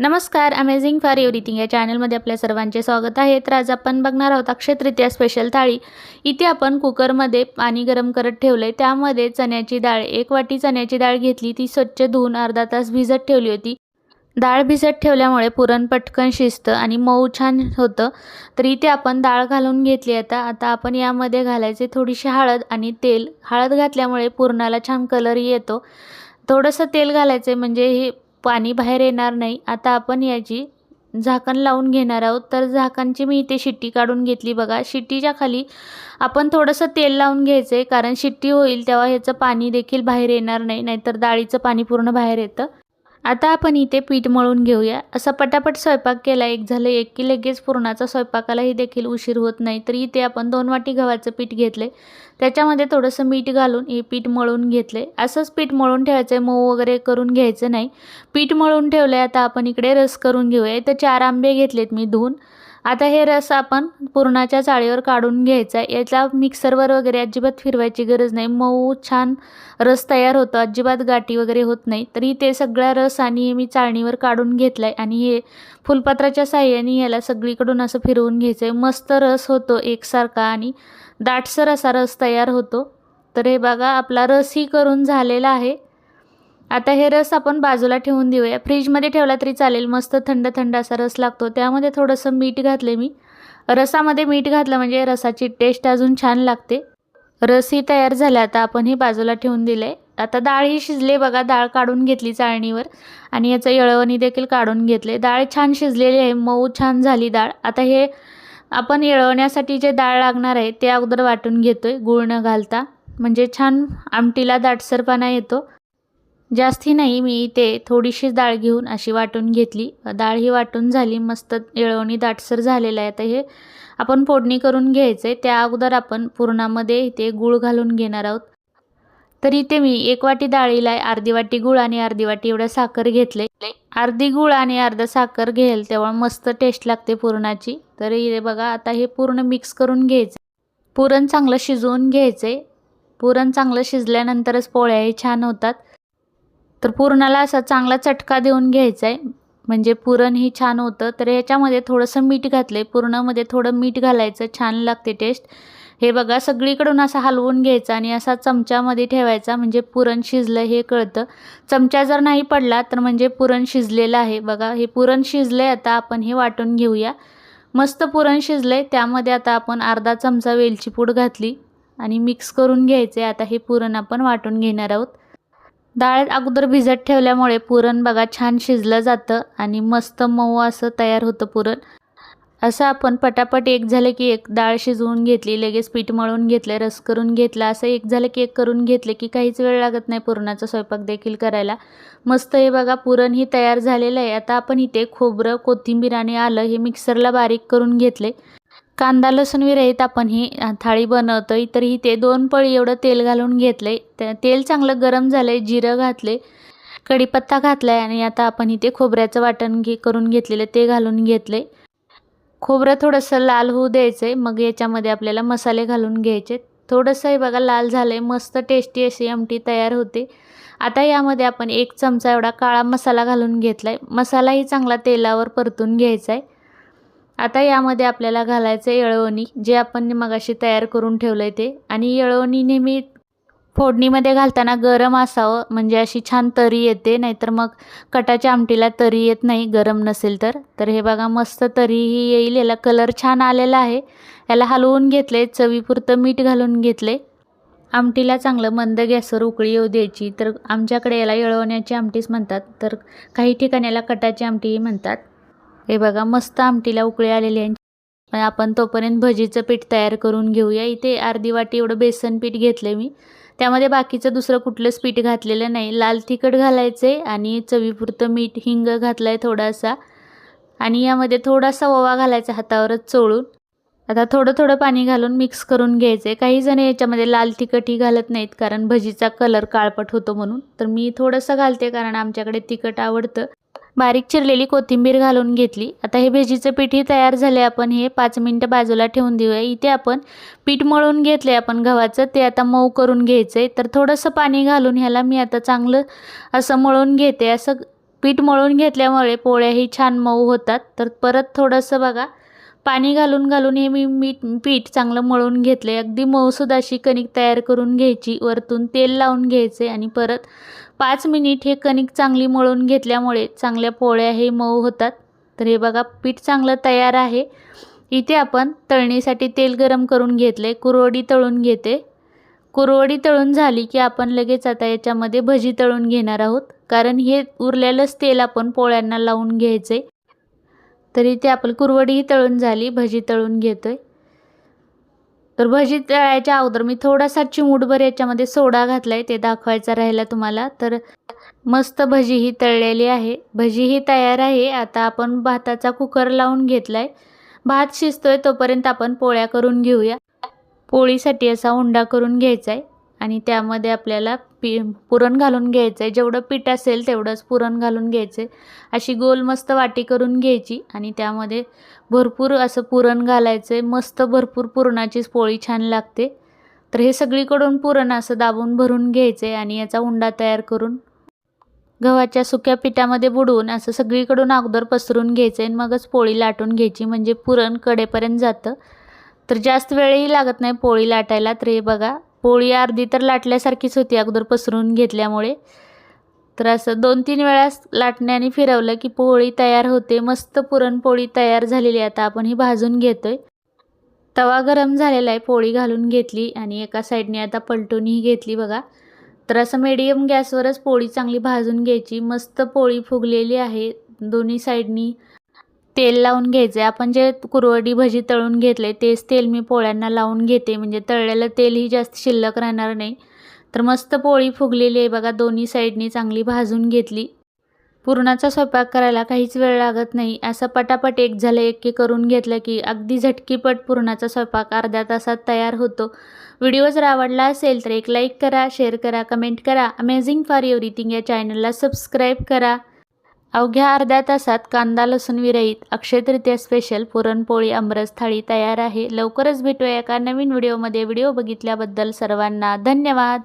नमस्कार amazing for everything या चॅनलमध्ये आपल्या सर्वांचे स्वागत आहे. तर आज आपण बघणार आहोत अक्षयतृतीया स्पेशल थाळी. इथे आपण कुकरमध्ये पाणी गरम करत ठेवलं आहे त्यामध्ये चण्याची डाळ एक वाटी चण्याची डाळ घेतली. ती स्वच्छ धुवून अर्धा तास भिजत ठेवली होती. डाळ भिजत ठेवल्यामुळे पुरण पटकन शिजतं आणि मऊ छान होतं. तर इथे आपण डाळ घालून घेतली आता. आता आपण यामध्ये घालायचे थोडीशी हळद आणि तेल. हळद घातल्यामुळे पुरणाला छान कलर येतो. थोडंसं तेल घालायचं म्हणजे हे पाणी बाहेर येणार नाही. आता आपण याची झाकण लावून घेणार आहोत. तर झाकणची मी इथे शिट्टी काढून घेतली बघा. शिट्टीच्या खाली आपण थोडंसं तेल लावून घ्यायचं आहे कारण शिट्टी होईल तेव्हा ह्याचं पाणी देखील बाहेर येणार नाही. नाहीतर डाळीचं पाणी पूर्ण बाहेर येतं. आता आपण इथे पीठ मळून घेऊया. असा पटापट स्वयंपाक केला एक झालं एक की लगेच पुरणाचा स्वयंपाकालाही देखील उशीर होत नाही. तर इथे आपण दोन वाटी गव्हाचं पीठ घेतले त्याच्यामध्ये थोडंसं मीठ घालून हे पीठ मळून घेतले असंच पीठ मळून ठेवायचं आहे मऊ वगैरे करून घ्यायचं नाही. पीठ मळून ठेवलं आहे आता आपण इकडे रस करून घेऊया. इथं चार आंबे घेतलेत मी धुवून. आता हे रस आपण पुरणाच्या चाळीवर काढून घ्यायचा. याचा मिक्सरवर वगैरे अजिबात फिरवायची गरज नाही. मऊ छान रस तयार होतो. अजिबात गाठी वगैरे होत नाही. तरी ते सगळा रस आणि मी चाळणीवर काढून घेतला आहे आणि हे फुलपात्राच्या साह्याने याला सगळीकडून असं फिरवून घ्यायचं आहे मस्त रस होतो एकसारखा आणि दाटसर असा रस तयार होतो. तर हे बघा आपला रसही करून झालेला आहे. आता हे रस आपण बाजूला ठेवून देऊया. फ्रीजमध्ये ठेवला तरी चालेल. मस्त थंड थंड असा रस लागतो. त्यामध्ये थोडंसं मीठ घातले मी. रसामध्ये मीठ घातलं म्हणजे रसाची टेस्ट अजून छान लागते. रसही तयार झाला. आता आपण ही बाजूला ठेवून दिलं आता आता डाळही शिजले बघा. डाळ काढून घेतली चाळणीवर. आणि याचं येळवणी देखील काढून घेतले डाळ छान शिजलेली आहे. मऊ छान झाली डाळ. आता हे आपण येळवण्यासाठी जे डाळ लागणार आहे ते अगोदर वाटून घेतो आहे गूळ न घालता. म्हणजे छान आमटीला दाटसरपणा येतो. जास्ती नाही मी इथे थोडीशी डाळ घेऊन अशी वाटून घेतली. डाळ ही वाटून झाली मस्त येळवणी दाटसर झालेलं आहे. आता हे आपण फोडणी करून घ्यायचं आहे त्या अगोदर आपण पुरणामध्ये इथे गूळ घालून घेणार आहोत. तर इथे मी एक वाटी डाळीला अर्धी वाटी गूळ आणि अर्धी वाटी एवढं साखर घेतले अर्धी गूळ आणि अर्धा साखर घेईल तेव्हा मस्त टेस्ट लागते पुरणाची. तर इथे बघा आता हे पूर्ण मिक्स करून घ्यायचं पुरण चांगलं शिजवून घ्यायचं आहे पुरण चांगलं शिजल्यानंतरच पोळ्याही छान होतात. तर पुरणाला असा चांगला चटका देऊन घ्यायचा आहे म्हणजे पुरणही छान होतं. तर ह्याच्यामध्ये थोडंसं मीठ घातलं आहे पुरणामध्ये थोडं मीठ घालायचं. छान लागते टेस्ट हे बघा सगळीकडून असा हलवून घ्यायचा आणि असा चमच्यामध्ये ठेवायचा. म्हणजे पुरण शिजलं हे कळतं. चमचा जर नाही पडला तर म्हणजे पुरण शिजलेलं आहे. बघा हे पुरण शिजलं आहे आता आपण हे वाटून घेऊया. मस्त पुरण शिजलं आहे त्यामध्ये आता आपण अर्धा चमचा वेलची पूड घातली आणि मिक्स करून घ्यायचे आता हे पुरण आपण वाटून घेणार आहोत. डाळ अगोदर भिजत ठेवल्यामुळे पुरण बघा छान शिजलं जातं आणि मस्त मऊ असं तयार होतं पुरण. असं आपण पटापट एक झालं की एक डाळ शिजवून घेतली लगेच पीठ मळून घेतलं रस करून घेतला असं एक झालं की एक करून घेतले की काहीच वेळ लागत नाही पुरणाचा स्वयंपाक देखील करायला. मस्त हे बघा पुरण ही तयार झालेलं आहे. आता आपण इथे खोबरं कोथिंबीर आणि आलं हे मिक्सरला बारीक करून घेतले. कांदा लसूण विरहित आपण ही थाळी बनवतो आहे तर इथे दोन पळी एवढं तेल घालून घेतलं आहे तेल चांगलं गरम झालं आहे जिरं घातले कढीपत्ता घातला आहे आणि आता आपण इथे खोबऱ्याचं वाटण घे करून घेतलेलं ते घालून घेतलं आहे खोबरं थोडंसं लाल होऊ द्यायचं आहे मग याच्यामध्ये आपल्याला मसाले घालून घ्यायचे. थोडंसं हे बघा लाल झालं आहे मस्त टेस्टी अशी आमटी तयार होते. आता यामध्ये आपण एक चमचा एवढा काळा मसाला घालून घेतला आहे मसालाही चांगला तेलावर परतून घ्यायचा आहे आता यामध्ये आपल्याला घालायचं आहे येळवणी जे आपण मगाशी तयार करून ठेवलं आहे ते. आणि येळवणी नेहमी फोडणीमध्ये घालताना गरम असावं म्हणजे अशी छान तरी येते नाहीतर मग कटाच्या आमटीला तरी येत नाही गरम नसेल तर. तर हे बघा मस्त तरीही येईल. याला कलर छान आलेला आहे. याला हलवून घेतले चवीपुरतं मीठ घालून घेतले आमटीला चांगलं मंद गॅसवर उकळी येऊ द्यायची. तर आमच्याकडे याला येळवण्याची आमटीच म्हणतात. तर काही ठिकाणी याला कटाची आमटीही म्हणतात. हे बघा मस्त आमटीला उकळी आलेली आहे. आपण तोपर्यंत भजीचं पीठ तयार करून घेऊया. इथे अर्धी वाटी एवढं बेसन पीठ घेतलं मी. त्यामध्ये बाकीचं दुसरं कुठलंच पीठ घातलेलं नाही. लाल तिखट घालायचे आणि चवीपुरतं मीठ हिंग घातलं आहे थोडासा. आणि यामध्ये थोडासा ओवा घालायचा हातावरच चोळून. आता थोडं थोडं पाणी घालून मिक्स करून घ्यायचं आहे काही जण याच्यामध्ये लाल तिखटही घालत नाहीत कारण भजीचा कलर काळपट होतो म्हणून. तर मी थोडंसं घालते कारण आमच्याकडे तिखट आवडतं. बारीक चिरलेली कोथिंबीर घालून घेतली. आता हे भेजीचं पीठही तयार झाले आपण हे पाच मिनटं बाजूला ठेवून देऊया. इथे आपण पीठ मळून घेतले आपण गव्हाचं ते आता मऊ करून घ्यायचं आहे तर थोडंसं पाणी घालून ह्याला मी आता चांगलं असं मळून घेते. असं पीठ मळून घेतल्यामुळे पोळ्याही छान मऊ होतात. तर परत थोडंसं बघा. पाणी घालून घालून हे मी मीठ पीठ चांगलं मळून घेतलं आहे अगदी मऊसूद अशी कणिक तयार करून घ्यायची. वरतून तेल लावून घ्यायचे आणि परत पाच मिनिट हे कणिक चांगली मळून घेतल्यामुळे चांगल्या पोळ्या हे मऊ होतात. तर हे बघा पीठ चांगलं तयार आहे. इथे आपण तळणीसाठी तेल गरम करून घेतलं आहे कुरवडी तळून घेते. कुरवडी तळून झाली की आपण लगेच आता याच्यामध्ये भजी तळून घेणार आहोत. कारण हे उरलेलंच तेल आपण पोळ्यांना लावून घ्यायचे तर इथे आपण कुरवडीही तळून झाली भजी तळून घेतोय. तर भजी तळायच्या अगोदर मी थोडासा चिमूटभर याच्यामध्ये सोडा घातला आहे ते दाखवायचा राहिला तुम्हाला. तर मस्त भजी ही तळलेली आहे. भजी ही तयार आहे. आता आपण भाताचा कुकर लावून घेतला आहे भात शिजतोय तोपर्यंत आपण पोळ्या करून घेऊया. पोळीसाठी असा उंडा करून घ्यायचा आहे आणि त्यामध्ये आपल्याला पी पुरण घालून घ्यायचं आहे जेवढं पीठ असेल तेवढंच पुरण घालून घ्यायचं आहे अशी गोल मस्त वाटी करून घ्यायची आणि त्यामध्ये भरपूर असं पुरण घालायचं आहे मस्त भरपूर पुरणाचीच पोळी छान लागते. तर हे सगळीकडून पुरण असं दाबून भरून घ्यायचं आहे आणि याचा उंडा तयार करून गव्हाच्या सुक्या पिठामध्ये बुडवून असं सगळीकडून अगोदर पसरून घ्यायचं आहे मगच पोळी लाटून घ्यायची. म्हणजे पुरण कडेपर्यंत जातं. तर जास्त वेळही लागत नाही पोळी लाटायला. तर हे बघा पोळी अर्धी तर लाटल्यासारखीच होती अगोदर पसरून घेतल्यामुळे. तर असं दोन तीन वेळा लाटण्याने फिरवलं की पोळी तयार होते मस्त पुरणपोळी तयार झालेली आहे. आता आपण ही भाजून घेतो आहे तवा गरम झालेला आहे पोळी घालून घेतली आणि एका साईडने आता पलटूनही घेतली बघा. तर असं मीडियम गॅसवरच पोळी चांगली भाजून घ्यायची. मस्त पोळी फुगलेली आहे दोन्ही साईडनी. तेल लावून घ्यायचं आहे आपण जे कुरवडी भजी तळून घेतले तेच तेल मी पोळ्यांना लावून घेते. म्हणजे तळलेलं तेलही जास्त शिल्लक राहणार नाही. तर मस्त पोळी फुगलेली आहे बघा दोन्ही साईडनी चांगली भाजून घेतली. पुरणाचा स्वयंपाक करायला काहीच वेळ लागत नाही. असं पटापट एक झालं एक की करून घेतलं की अगदी झटकीपट पुरणाचा स्वयंपाक अर्ध्या तासात तयार होतो. व्हिडिओ जर आवडला असेल तर एक लाईक करा शेअर करा कमेंट करा. अमेझिंग फॉर एव्हरीथिंग या चॅनलला सबस्क्राईब करा. अवघ्या अर्ध्या तासात कांदा लसूण विरहित अक्षयतृतीया स्पेशल पुरणपोळी आमरस थाळी तयार आहे. लवकरच भेटूया एका नवीन व्हिडिओमध्ये व्हिडिओ बघितल्याबद्दल सर्वांना धन्यवाद.